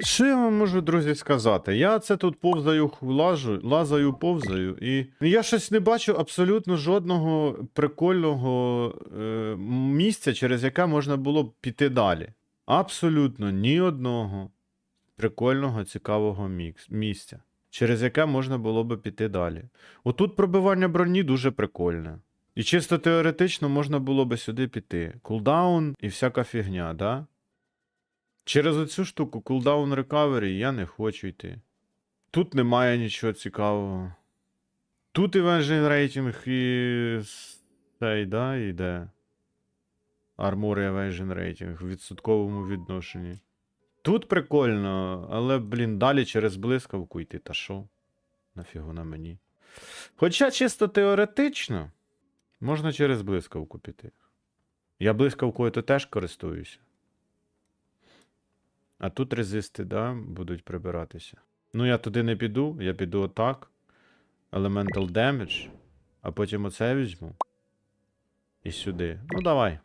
Що я вам можу, друзі, сказати? Я це тут повзаю, лажу, лазаю, повзаю, і я щось не бачу абсолютно жодного прикольного е, місця, через яке можна було б піти далі. Абсолютно ні одного прикольного, цікавого мікс, місця, через яке можна було б піти далі. Отут пробивання броні дуже прикольне. І чисто теоретично можна було би сюди піти. Кулдаун і всяка фігня, да? Через оцю штуку кулдаун рекавері я не хочу йти. Тут немає нічого цікавого. Тут Evasion рейтинг і цей, да, йде. І Evasion рейтинг в відсотковому відношенні. Тут прикольно, але, блін, далі через блискавку йти, та що? Нафігу на мені. Хоча чисто теоретично, можна через блискавку піти. Я блискавкою то теж користуюся. А тут резисти, да, будуть прибиратися. Ну, я туди не піду, я піду отак. Elemental Damage. А потім оце візьму. І сюди. Ну, давай.